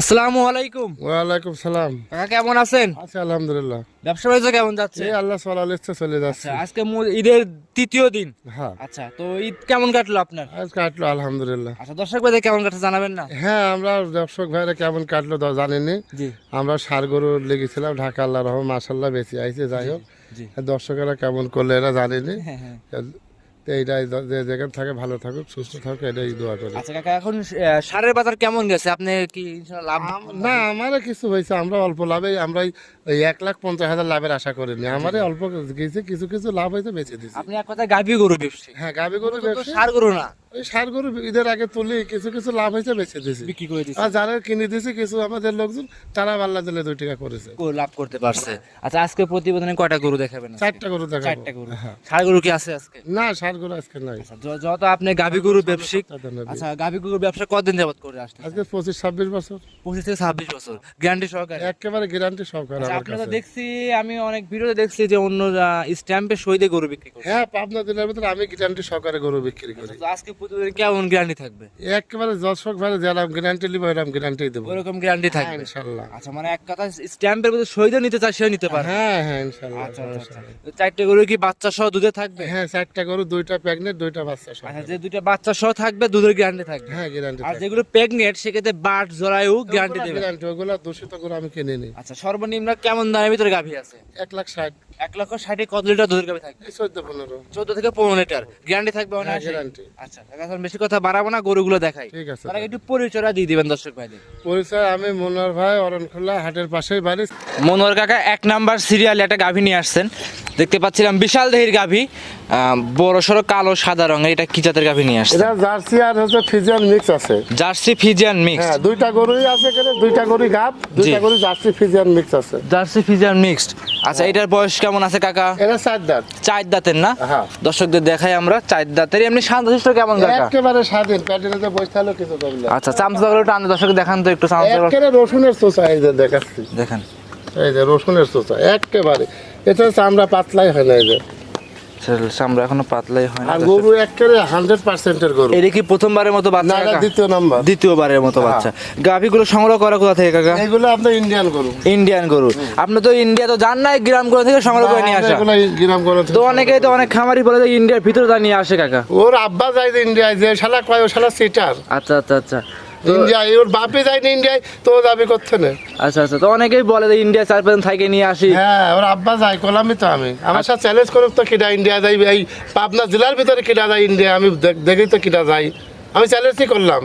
আসসালামু আলাইকুম। ওয়ালাইকুম সালাম। কাকা কেমন আছেন? আছি আলহামদুলিল্লাহ। ব্যবসা বাণিজ্য কেমন যাচ্ছে? এই আল্লাহ সালাল চলে যাচ্ছে। আচ্ছা আজকে ঈদের তৃতীয় দিন। হ্যাঁ। আচ্ছা তো ঈদ কেমন কাটলো আপনার? আজ কাটলো আলহামদুলিল্লাহ। আচ্ছা দর্শক ভাইদের কেমন কাটছে জানাবেন না? হ্যাঁ আমরা দর্শক ভাইরা কেমন কাটলো জানিনি। জি। আমরা সার গরু লেগেছিলাম ঢাকা আল্লাহ রহম মাসাল্লাহ বেশি আইছে যাই হোক। দর্শকেরা কেমন করল এরা জানিনি। হ্যাঁ হ্যাঁ। তো এইটাই যে যেখানে থাকে ভালো থাকুক সুস্থ থাকুক এটাই দোয়া করি। আচ্ছা কাকা এখন সারের বাজার কেমন গেছে? আপনি কি ইনশাআল্লাহ লাভ না আমারও কিছু হয়েছে আমরা অল্প লাভে আমরা ওই এক লাখ পঞ্চাশ হাজার লাভের আশা করিনি। আমারই অল্প গেছে কিছু কিছু লাভ হয়েছে বেঁচে দিচ্ছি আপনি এক কথায় গাভী গরু ব্যবসা হ্যাঁ গাভি গরু ব্যবসা সার গরু না। ওই সার গরু ঈদের আগে তুলি কিছু কিছু লাভ হয়েছে বেঁচে দিছি বিক্রি করে দিচ্ছে আর যারা কিনে দিয়েছে কিছু আমাদের লোকজন তারা দিলে দুই টাকা করেছে। লাভ করতে পারছে। আচ্ছা আজকে প্রতিবেদনে কয়টা গরু দেখাবেন চারটা গরু দেখা চারটা গরু। সার গরু কি আছে আজকে? না সার গরু আজকে নাই। আচ্ছা, যত আপনি গাভী গরু ব্যবসায়িক আচ্ছা গাভী গরুর ব্যবসা কতদিন যাবত করে আসতে আজকে পঁচিশ ছাব্বিশ বছর। পঁচিশ থেকে ছাব্বিশ বছর। গ্যারান্টি সহকারে? একেবারে গ্যারান্টি সহকারে আচ্ছা, আমার আপনি তো কাছে। দেখছি আমি অনেক ভিডিওতে দেখছি যে অন্য স্ট্যাম্পে সই দিয়ে গরু বিক্রি করে হ্যাঁ পাবনা জেলার ভিতরে আমি গ্যারান্টি সহকারে গরু বিক্রি করি। আজকে প্রতিদিন কেমন গ্যারান্টি থাকবে? একেবারে দর্শক ভাই যেরকম গ্যারান্টি নিবো এরকম গ্যারান্টি দেবো। ওরকম গ্যারান্টি হ্যাঁ, থাকবে। ইনশাল্লাহ। আচ্ছা মানে এক কথা স্ট্যাম্পের মধ্যে সই নিতে চাই সে নিতে পারে হ্যাঁ হ্যাঁ ইনশাল্লাহ আচ্ছা আচ্ছা আচ্ছা। চারটে গরু কি বাচ্চা সহ দুধে থাকবে? হ্যাঁ চারটা গরু দুইটা প্রেগনেন্ট দুইটা বাচ্চা সহ আচ্ছা যে দুইটা বাচ্চা সহ থাকবে দুধের গ্যারান্টি থাকবে। হ্যাঁ গ্যারান্টি আর যেগুলো প্রেগনেন্ট সেক্ষেত্রে বাট জরায়ু গ্যারান্টি দেবে। গ্যারান্টি ওগুলো দূষিত গরু আমি কিনে নিই। আচ্ছা সর্বনিম্ন কেমন দামের ভিতরে গাভী আছে? এক লাখ ষাট। এক লক্ষ ষাটে কত লিটার দুধের গাভি থাকবে? চোদ্দ পনেরো। চোদ্দ থেকে পনেরো লিটার। গ্যারান্টি থাকবে গ্যারান্টি আচ্ছা এখন বেশি কথা বাড়াবো না গরুগুলো দেখাই। ঠিক আছে তার একটু পরিচয়টা দিয়ে দিবেন দর্শক ভাইদের। পরিচয় আমি মনোহর ভাই অরণখোলা হাটের পাশেই বাড়ি। মনোহর কাকা এক নাম্বার সিরিয়াল একটা গাভী নিয়ে আসছেন। দেখতে পাচ্ছিলাম বিশাল দেহির গাভী বড় সড়ো কালো সাদা রঙের এটা কি জাতের গাভী নিয়ে আসছেন? এটা জার্সি আর হচ্ছে ফিজিয়ান মিক্স আছে। Jersey Friesian mix. হ্যাঁ দুইটা গরুই আছে এখানে দুইটা গরুই গাব দুইটা গরু জার্সি ফিজিয়ান মিক্স আছে। Jersey Friesian mixed. আচ্ছা এটার বয়স কেমন আছে কাকা? এটা চার দাঁত। চার দাঁতের না? হ্যাঁ। দর্শকদের দেখাই আমরা চার দাঁতের এমনি শান্তশিষ্ট কেমন কাকা? একেবারে স্বাধীন প্যাটেরিতে বসে থাকলেও কিছু করবে আচ্ছা চামচাগুলো টান দর্শক দেখান তো একটু চামচা একেবারে রসুনের চোচা এই যে দেখাচ্ছি। দেখান। এই যে রসুনের চোচা একেবারে। এটা চামড়া পাতলাই হয় না এই যে। চামড়া এখনও পাতলাই হয় না আর গরু একেবারে হান্ড্রেড পার্সেন্টের গরু। এটা কি প্রথমবারের মতো বাচ্চা কাকা? দ্বিতীয় নাম্বার। দ্বিতীয়বারের মতো বাচ্চা। গাভীগুলো সংগ্রহ করা কোথা থেকে কাকা? এইগুলো আপনার ইন্ডিয়ান গরু। ইন্ডিয়ান গরু। আপনি তো ইন্ডিয়া তো জান না গ্রামগুলো থেকে সংগ্রহ করে নিয়ে আসা। এগুলো গ্রাম গরু থেকে তো অনেকেই তো অনেক খামারি বলে যে ইন্ডিয়ার ভিতরে তা নিয়ে আসে কাকা। ওর আব্বা যায় যে ইন্ডিয়ায় যে শালা কয় ও শালা সিটার আচ্ছা আচ্ছা আচ্ছা। তো ইন্ডিয়ায় ওর বাপে যায় না ইন্ডিয়ায় তো ও দাবি করছে না। আচ্ছা আচ্ছা তো অনেকেই বলে যে ইন্ডিয়া চার পাঁচ থেকে নিয়ে আসি। হ্যাঁ ওর আব্বা যায় কলামই তো আমি। আমার সাথে চ্যালেঞ্জ করুক তো কিনা ইন্ডিয়া যাই এই পাবনা জেলার ভিতরে কিনা যায় ইন্ডিয়া আমি দেখ- তো কিনা যাই আমি চ্যালেঞ্জই করলাম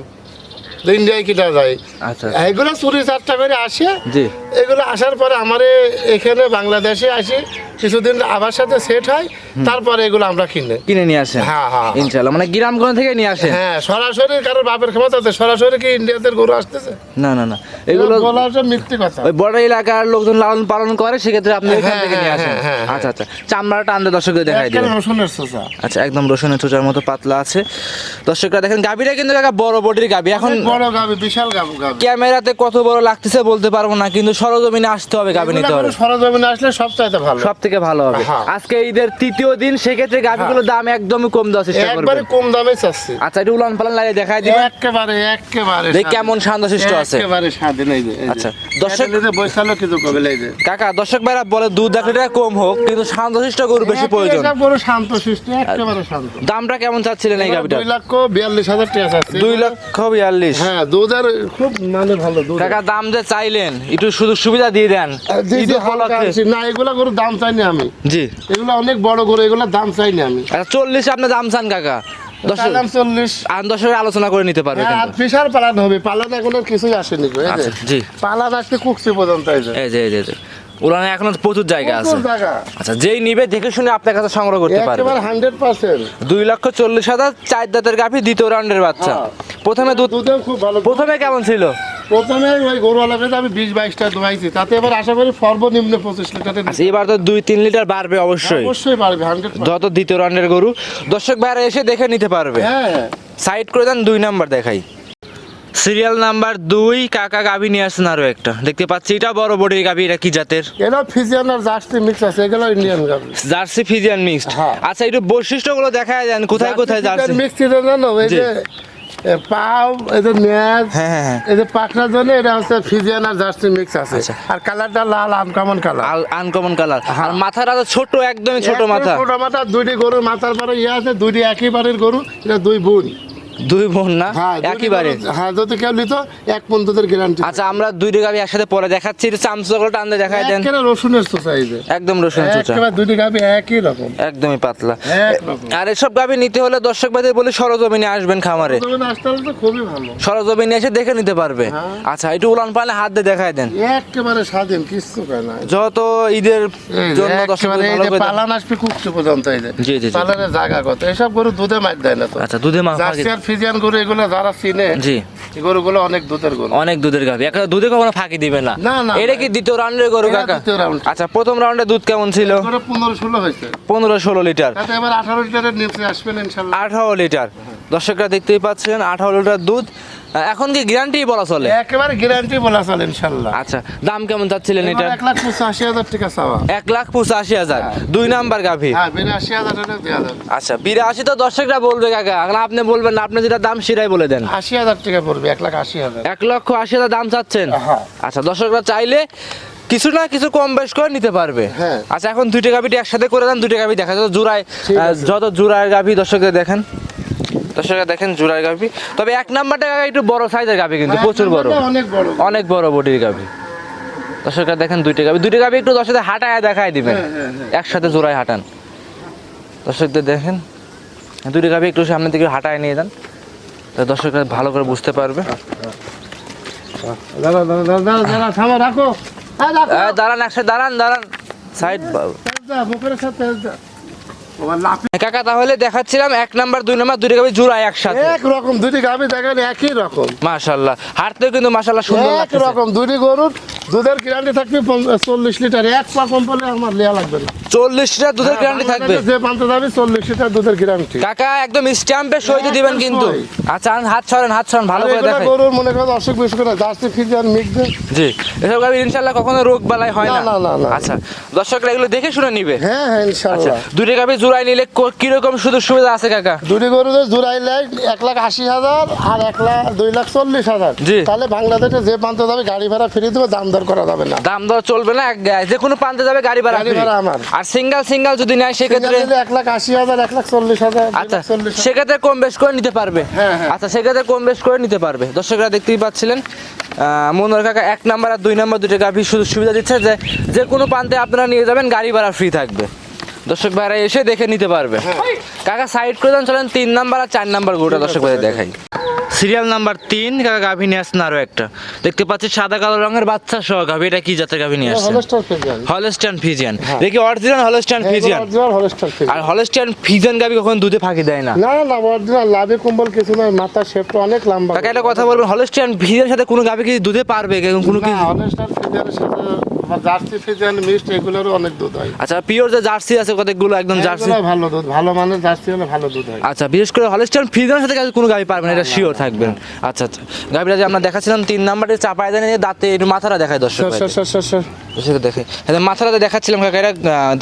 যে ইন্ডিয়ায় কিনা যায়। আচ্ছা এগুলো চুরি চারটা করে আসে। জি। এগুলো আসার পরে আমারে এখানে বাংলাদেশে আসি। কিছুদিন আবার সাথে সেট হয় তারপরে এগুলো আমরা কিনে। কিনে নিয়ে আসেন? হ্যাঁ হ্যাঁ ইনশাল্লাহ মানে গ্রামগঞ্জ থেকে নিয়ে আসেন? হ্যাঁ সরাসরি কারোর বাপের ক্ষমতা আছে সরাসরি কি ইন্ডিয়াতে গরু আসতেছে? না না না। এগুলো বলা হচ্ছে মিথ্যে কথা। ওই বড় এলাকার লোকজন লালন পালন করে সেক্ষেত্রে আপনি এখান হ্যাঁ, থেকে নিয়ে হ্যাঁ, আসেন। হ্যাঁ, হ্যাঁ। আচ্ছা আচ্ছা। চামড়াটা টানলে দর্শকদের দেখাই দিবেন রসুনের চোষা আচ্ছা একদম রসুনের চোচার মতো পাতলা আছে। দর্শকরা দেখেন গাবিটা কিন্তু একটা বড় বডির গাবি এখন বড় গাবি বিশাল গাবু গাবি ক্যামেরাতে কত বড় লাগতেছে বলতে পারব না কিন্তু সরজমিনে আসতে হবে গাবি নিতে হবে। সরজমিনে আসলে সব চাইতে ভালো। সব থেকে ভালো হবে। হ্যাঁ। আজকে ঈদের তৃতীয় দিন সেক্ষেত্রে গাবিগুলোর দাম একদমই কম দেওয়ার চেষ্টা করবেন একবারে কম দামে চাচ্ছি। আচ্ছা একটু উলান পালান লাগিয়ে দেখাই দিবেন। একেবারে একেবারে দেখ স্বাধীন। কেমন শান্তশিষ্ট আছে একেবারে স্বাধীন এই যে আচ্ছা, দর্শক- কিছু কবে এই যে কাকা দর্শক ভাইরা বলে দুধ এক লিটার কম হোক কিন্তু শান্তশিষ্ট গরু বেশি প্রয়োজন। বড় শান্ত শিষ্ট একেবারে শান্ত দামটা কেমন চাচ্ছিলেন এই গাবিটা দুই লক্ষ বিয়াল্লিশ হাজার টাকা চাচ্ছি। দুই লক্ষ বিয়াল্লিশ। হ্যাঁ দুধের খুব মানে ভালো দুধ। কাকা দাম যে চাইলেন একটু সুযোগ সুবিধা দিয়ে দেন। না এগুলা গরুর দাম চাইনি আমি। জি। এগুলো অনেক বড় গরু এগুলোর দাম চাইনি আমি। আচ্ছা চল্লিশ আপনি দাম চান কাকা? আলোচনা করে নিতে পারবে হ্যাঁ, পালান হবে পালান কিছুই আসেনি। আচ্ছা জি। পালান আসতে কুকছি পর্যন্ত এই যে। এই যে এই যে, এই যে। উলানে এখনও প্রচুর জায়গা আছে। আচ্ছা যেই নিবে দেখে শুনে আপনার কাছে সংগ্রহ করতে পারবে। একেবারে লক্ষ চল্লিশ হাজার চার দাঁতের গাভি দ্বিতীয় রাউন্ডের বাচ্চা। হ্যাঁ। প্রথমে দুধ খুব ভালো। প্রথমে কেমন ছিল? প্রথমে ওই গরুওয়ালা পেতে আমি বিশ বাইশটা দোয়াইছি। তাতে এবার আশা করি সর্বনিম্ন পঁচিশ লিটারের আচ্ছা এবার তো দুই তিন লিটার বাড়বে অবশ্যই। অবশ্যই পারবে হান্ড্রেড যত দ্বিতীয় রাউন্ডের গরু। দর্শক ভাইরা এসে দেখে নিতে পারবে। হ্যাঁ। সাইড করে দেন দুই নাম্বার দেখাই। সিরিয়াল নাম্বার দুই কাকা গাভি নিয়ে আসছেন আরও একটা। দেখতে পাচ্ছি এটা বড় বডির গাভি এটা কি জাতের? এগুলো ফিজিয়ান আর জার্সি মিক্স আছে এগুলো ইন্ডিয়ান জার্সি ফিজিয়ান মিক্সড। আচ্ছা একটু বৈশিষ্ট্যগুলো দেখা যান কোথায় কোথায় জার্সি মিক্স জানো এই যে পাও এই যে ন্যাজ হ্যাঁ হ্যাঁ হ্যাঁ। এই যে পাখনার জন্য এটা হচ্ছে ফিজিয়ান আর জার্সি মিক্স আছে। আচ্ছা। আর কালারটা লাল আনকমন কালার আনকমন কালার আর মাথাটা তো ছোট একদমই ছোট মাথা। ছোট মাথা দুইটি গরুর মাথার পরে ইয়ে আছে দুইটি একই বাড়ির গরু এটা দুই বোন। দুই বোন না? হ্যাঁ একইবারে হ্যাঁ যদি কেউ নিত এক পন্তদের গ্যারান্টি আচ্ছা আমরা দুইটি গাভি একসাথে পরে দেখাচ্ছি চামচগুলো টানতে দেখাই দেন। একেবারে রসুনের সোসাইজে একদম রসুন চুচা। একেবারে দুইটি গাবি একই রকম। একদমই পাতলা। আর এসব গাভি নিতে হলে দর্শক ভাইদের বলে সরজমিনে আসবেন খামারে। আসতে তো খুবই ভালো। সরজমিনে এসে দেখে নিতে পারবে। হ্যাঁ। আচ্ছা একটু উলান পালে হাত দিয়ে দেখাই দেন। একেবারে স্বাধীন কয় না। যত ঈদের জন্য দর্শক ভালো করে পালান আসবে কুকছে পর্যন্ত এই জি, জি। পালানের জায়গা কত? এসব গরু দুধে মার দেয় না তো। আচ্ছা দুধে মা জার্সি আর ফিজিয়ান গরু এগুলো যারা চিনে জি। গরুগুলো অনেক দুধের গরু। অনেক দুধের গাভি একটা দুধে কখনো ফাঁকি দিবে না? না, না, এটা কি দ্বিতীয় রাউন্ডের গরু কাকা? দ্বিতীয়। আচ্ছা প্রথম রাউন্ডে দুধ কেমন ছিল? পনেরো ষোলো হয়েছে। পনেরো ষোলো লিটার। এবার আঠারো লিটারের নিচে আসবেন ইনশাল্লাহ। আঠারো লিটার। দর্শকরা দেখতেই পাচ্ছেন আঠারো লিটার দুধ। এখন কি গ্যারান্টি বলা চলে? একেবারে গ্যারান্টি বলা চলে ইনশাল্লাহ। আচ্ছা দাম কেমন চাচ্ছিলেন এটা এক লাখ পঁচাশি হাজার টাকা চাওয়া। এক লাখ পঁচাশি হাজার। দুই নাম্বার গাভি। হ্যাঁ বিরাশি হাজার আচ্ছা বিরাশি তো দর্শকরা বলবে কাকা। এখন আপনি বলবেন না আপনি যেটা দাম সেটাই বলে দেন। আশি হাজার টাকা পড়বে এক লাখ আশি হাজার। এক লক্ষ আশি হাজার দাম চাচ্ছেন? হ্যাঁ। আচ্ছা দর্শকরা চাইলে কিছু না কিছু কম বেশ করে নিতে পারবে। হ্যাঁ। আচ্ছা এখন দুইটা গাভিটি একসাথে করে দেন দুইটা গাভি দেখা যত জোড়ায়। যত জোড়ায় গাভি দর্শকদের দেখেন। দর্শকরা দেখেন জোড়ায় গাভি। তবে এক নাম্বারটা একটু বড় সাইজের গাভি কিন্তু প্রচুর বড়। অনেক বড়। অনেক বড় বডির গাভি। দর্শকরা দেখেন দুইটা গাভি। দুইটা গাভি একটু দর্শকদের হাঁটায় দেখায় দিবেন। হ্যাঁ, হ্যাঁ, হ্যাঁ। একসাথে জোড়ায় হাঁটান। দর্শকদের দেখেন দুইটা গাভি একটু সামনের দিকে হাঁটায় নিয়ে যান। তো দর্শকরা ভালো করে বুঝতে পারবে। দাঁড়ান একসাথে দাঁড়ান দাঁড়ান। সাইড তেল কাকা তাহলে দেখাচ্ছিলাম এক নাম্বার দুই নাম্বার দুইটা গাভি জোড়ায় একসাথে। এক রকম দুটি গাবি দেখেন একই রকম। মাশাল্লাহ হাঁটতেও কিন্তু মাশাল্লাহ সুন্দর এক রকম দুটি গরুর দুধের গ্যারান্টি থাকবে চল্লিশ লিটার। এক পা কম আমার লেয়া লাগবে না। চল্লিশ লিটার দুধের হ্যাঁ, গ্যারান্টি থাকবে? যে পান্তে যাবে চল্লিশ লিটার দুধের গ্যারান্টি কাকা একদম স্ট্যাম্পে সইতে দিবেন কিন্তু। আচ্ছা হাত ছড়েন হাত ছড়েন ভালো করে গরুর মনে করেন অসুখ বিসুখ করে জার্সি ফিজিয়ান মিক্স জি এসব ইনশাল্লাহ কখনো রোগ বালাই হয় না। আচ্ছা দর্শকরা এগুলো দেখে শুনে নিবে। হ্যাঁ হ্যাঁ আচ্ছা দুটো গাভি জোড়ায় নিলে কো- কীরকম সুযোগ সুবিধা আছে কাকা দুটি গরু যে জোড়াইলে এক লাখ আশি হাজার আর এক লাখ দুই লাখ চল্লিশ হাজার জি। তাহলে বাংলাদেশে যে প্রান্ত যাবে গাড়ি ভাড়া ফ্রি দেবে দাম দর করা যাবে না দাম দর চলবে না যে কোনো প্রান্তে যাবে গাড়ি ভাড়া গাড়ি ভাড়া আমার। আর সিঙ্গেল সিঙ্গেল যদি নেয় সেক্ষেত্রে এক লাখ আশি হাজার এক লাখ চল্লিশ হাজার আচ্ছা। সেক্ষেত্রে কম বেশ করে নিতে পারবে হ্যাঁ, হ্যাঁ। আচ্ছা সেক্ষেত্রে কম বেশ করে নিতে পারবে দর্শকরা দেখতেই পাচ্ছিলেন আহ, মনোহর কাকা এক নাম্বার আর দুই নাম্বার দুটো গাভি সুযোগ সুবিধা দিচ্ছে যে যে কোনো প্রান্তে আপনারা নিয়ে যাবেন গাড়ি ভাড়া ফ্রি থাকবে দর্শক ভাইরা এসে দেখে নিতে পারবে। হ্যাঁ। কাকা সাইড করে দেন চলেন তিন নাম্বার আর চার নাম্বার গোটা দর্শক ভাইদের দেখাই। সিরিয়াল নাম্বার তিন কাকা গাভি নিয়ে আসছেন আরও একটা। দেখতে পাচ্ছি সাদা কালো রঙের বাচ্চা সহ গাভি এটা কি জাতের গাভি নিয়ে ফিজিয়ান। Holstein Friesian. হ্যাঁ। দেখি অরিজিনাল হলস্টান ফিজিয়ান। আর ফিজিয়ান। হলস্টান ফিজিয়ান গাভি কখন দুধে ফাঁকি দেয় না? না না অরিজিনাল লাভে কম্বল কিছু না মাথার শেপটা অনেক লম্বা। কাকা এটা কথা বলবেন হলস্টিয়ান ভিজের সাথে কোনো গাভি কি দুধে পারবে? কোনো কি না হলস্টার ফিজিয়ানের সাথে আবার জার্সি ফিজিয়ান মিক্সড এগুলোরও অনেক দুধ হয়। আচ্ছা পিওর যে জার্সি আছে কতগুলো একদম জার্সি? ভালো দুধ ভালো মানের জার্সি হলে ভালো দুধ হয়। আচ্ছা বিশেষ করে সাথে কোনো এটা শিওর থাকবেন। আচ্ছা আচ্ছা। যে আমরা দেখাচ্ছিলাম তিন নাম্বারে চাপায় দেন দাঁতে একটু মাথাটা দেখায় দর্শক দেখে। এটা মাথাটা দেখাচ্ছিলাম কাকা এটা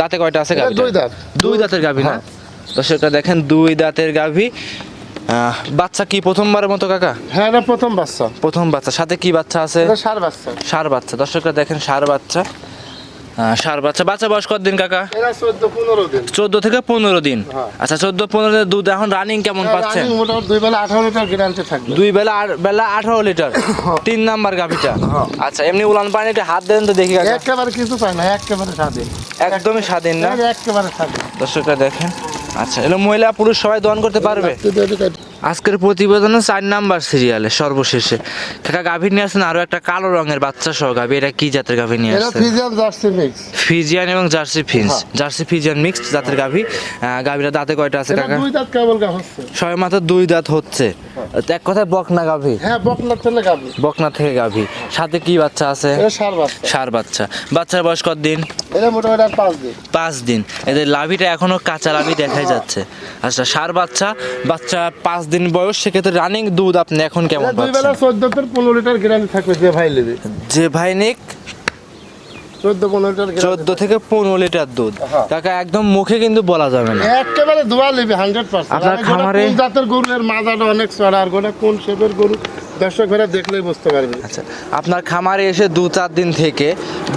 দাঁতে কয়টা আছে গাভি দুই দাঁত। দুই দাঁতের গাভি না? দর্শকটা দেখেন দুই দাঁতের গাভি বাচ্চা কি প্রথমবারের মতো কাকা? হ্যাঁ এটা প্রথম বাচ্চা। প্রথম বাচ্চা। সাথে কি বাচ্চা আছে? সার বাচ্চা। সার বাচ্চা। দর্শকরা দেখেন সার বাচ্চা। সার বাচ্চা। বাচ্চা বয়স কতদিন কাকা? চোদ্দ দিন। থেকে পনেরো দিন। হ্যাঁ। আচ্ছা চোদ্দ পনেরো দিনের দুধ এখন রানিং কেমন পাচ্ছেন? দুই বেলা আঠারো লিটার গ্যারান্টি থাকবে। দুই বেলা বেলা আঠারো লিটার। তিন নাম্বার গাভিটা। আচ্ছা এমনি উলান পানি একটু হাত দেন তো দেখি কাকা। একেবারে কিছু পায় না একেবারে স্বাধীন। একদমই স্বাধীন না? একেবারে স্বাধীন। দর্শকরা দেখেন। আচ্ছা এগুলো মহিলা পুরুষ সবাই দহন করতে পারবে। আজকের প্রতিবেদনে চার নাম্বার সিরিয়ালে সর্বশেষে। কাকা গাভী নিয়ে আসেন আরও একটা কালো রঙের বাচ্চা সহ গাভী। এটা কি জাতের গাভী নিয়ে আসেন ফিজিয়ান এবং জার্সি ফিন্স। জার্সি ফিজিয়ান মিক্সড জাতের গাভী। গাভীরা দাঁতে কয়টা আছে ছয় কাকা? দুই দাঁত কেবল গা হচ্ছে। সবাই মাত্র দুই দাঁত হচ্ছে। এক কথায় বকনা গাভী? হ্যাঁ বকনার থেকে গাবি বকনা থেকে গাভী। সাথে কি বাচ্চা আছে? সার বাচ্চা। সার বাচ্চা। বাচ্চার বয়স কত দিন এটা মোটামুটি আর পাঁচ দিন। পাঁচ দিন। এদের লাভিটা এখনও কাঁচা লাভি দেখাই যাচ্ছে। আচ্ছা সার বাচ্চা বাচ্চা পাঁচ দিন বয়স সেক্ষেত্রে রানিং দুধ আপনি এখন কেমন দুই বেলা চোদ্দ থেকে পনেরো লিটার গ্যারান্টি থাকবে যে ভাই নেবে যে ভাই নিক চোদ্দ থেকে পনেরো লিটার দুধ। তাকে কাকা একদম মুখে কিন্তু বলা যাবে না। একেবারে দোয়া লিবি হান্ড্রেড পার্সেন্ট আপনার খামারে- জাতের গরুর মাজাটা অনেক চড়া আর গোটা কোন শেপের গরু দর্শক দেখলেই বুঝতে পারবে আচ্ছা আপনার খামারে এসে দু চার দিন থেকে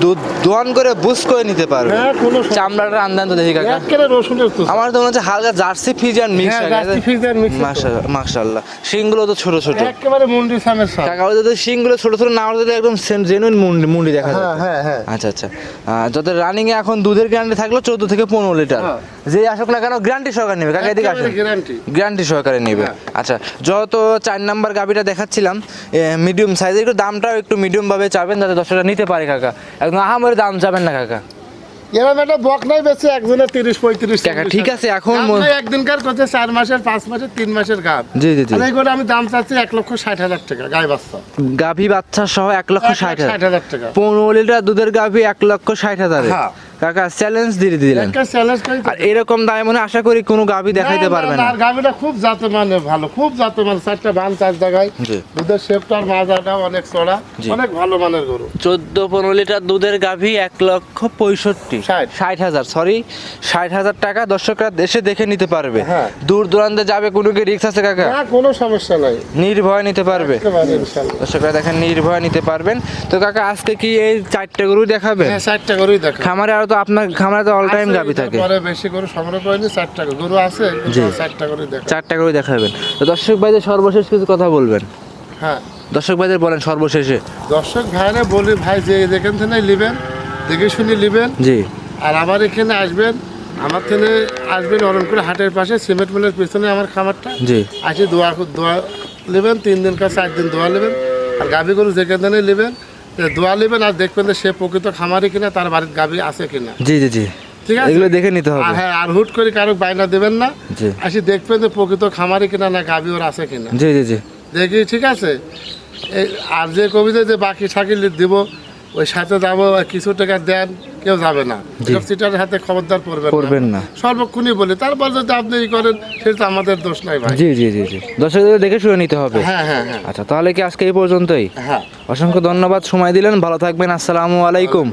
দুধ দোয়ান করে বুঝ করে নিতে পারবে হ্যাঁ কোনো চামড়াটা আন্দান তো দেখি কাকা। একেবারে রসুনের তো আমার তো মনে হচ্ছে হালকা জার্সি ফিজার মিক্স হ্যাঁ জার্সি মিক্স শিংগুলো তো ছোট ছোট। একেবারে মুন্ডি সামের সাথে কাকা ওদের শিংগুলো ছোট ছোট না হলে একদম জেনুইন মুন্ডি মুন্ডি দেখা হ্যাঁ যায় হ্যাঁ হ্যাঁ। আচ্ছা আচ্ছা। আহ, যাদের রানিং এ এখন দুধের গ্যারান্টি থাকল চোদ্দ থেকে পনেরো লিটার। হ্যাঁ। যে আসুক না কেন গ্যারান্টি সহকারে নেবে। কাকা এদিকে আসেন। গ্যারান্টি গ্যারান্টি সহকারে নেবে। হ্যাঁ। আচ্ছা যত চার নাম্বার গাবিটা দেখাচ্ছিলাম মিডিয়াম সাইজের একটু দামটাও একটু মিডিয়াম ভাবে চাবেন যাতে দর্শকরা নিতে পারে কাকা। একদম আহামের দাম চাবেন না কাকা। এরকম একটা বক নাই বেশি একজনের তিরিশ পঁয়ত্রিশ চল্লিশ ঠিক আছে, এখন একদিনকার করছে চার মাসের পাঁচ মাসের তিন মাসের গাব। জি জি জি। করে আমি দাম চাচ্ছি এক লক্ষ ষাট হাজার টাকা গায়ে বাচ্চা। গাভী বাচ্চা সহ এক লক্ষ ষাট হাজার টাকা। পনেরো লিটার দুধের গাভী এক লক্ষ ষাট হাজার। হ্যাঁ। কাকা চ্যালেঞ্জ দিয়ে দিলেন। আর এরকম দামে মনে আশা করি কোনো গাভী দেখাইতে পারবে না, আর গাভীটা খুব জাতে মানে ভালো খুব জাতে মানে চারটা বান চার জায়গায়। দুধের শেপটার মাজাটা অনেক চড়া অনেক ভালো মানের গরু। চোদ্দ পনেরো লিটার দুধের গাভী এক লক্ষ পঁয়ষট্টি। ষাট। ষাট হাজার সরি ষাট হাজার টাকা দর্শকরা দেশে দেখে নিতে পারবে। হ্যাঁ। দূর দূরান্তে যাবে কোনো কি রিক্স আছে কাকা? না কোনো সমস্যা নাই। নির্ভয় নিতে পারবে। দর্শকরা দেখেন নির্ভয় নিতে পারবেন। তো কাকা আজকে কি এই চারটে গরু দেখাবে হ্যাঁ চারটা গরুই দেখা খামারে আরও তো আপনার খামারে তো অল টাইম আছে, গাভী থাকে। পরে বেশি গরু সংগ্রহ করিনি চারটা গরু। গরু আছে। চারটা গরুই দেখা চারটা করে দেখাবেন। তো দর্শক ভাইদের সর্বশেষ কিছু কথা বলবেন। হ্যাঁ। দর্শক ভাইদের বলেন সর্বশেষে। দর্শক ভাইরা বলি ভাই যে যেখান থেকে নেবেন দেখে শুনে নেবেন জি। আর আমার এখানে আসবেন আমার থেকে আসবেন অরণকুড়া হাটের পাশে সিমেন্ট মিলের পিছনে আমার খামারটা। জি। আসে দোয়া দোয়া নেবেন তিন দিন কাজ চার দিন দোয়া নেবেন। আর গাভী গরু যেখান থেকে নেবেন দোয়া নেবেন আর দেখবেন যে সে প্রকৃত খামারি কিনা তার বাড়ির গাভী আছে কিনা। জি জি জি। ঠিক আছে? এগুলো দেখে নিতে হবে। হ্যাঁ আর হুট করে কারও বাইনা দেবেন না। আসি দেখবেন যে প্রকৃত খামারি কিনা না গাভী ওর আছে কিনা। জি জি জি। দেখি ঠিক আছে? আর যে কবিতা যে বাকি দিব ওই সাথে যাব কিছু টাকা দেন। কেউ যাবে না। সিটারের হাতে খবরদার পড়বেন করবেন না। সর্বক্ষণই বলে তারপর যদি আপনি ই করেন সেটা আমাদের দোষ নাই ভাই। জি জি জি জি। দর্শকদের দেখে শুনে নিতে হবে। হ্যাঁ হ্যাঁ হ্যাঁ। আচ্ছা তাহলে কি আজকে এই পর্যন্তই? হ্যাঁ। অসংখ্য ধন্যবাদ সময় দিলেন। ভালো থাকবেন আসসালামু আলাইকুম।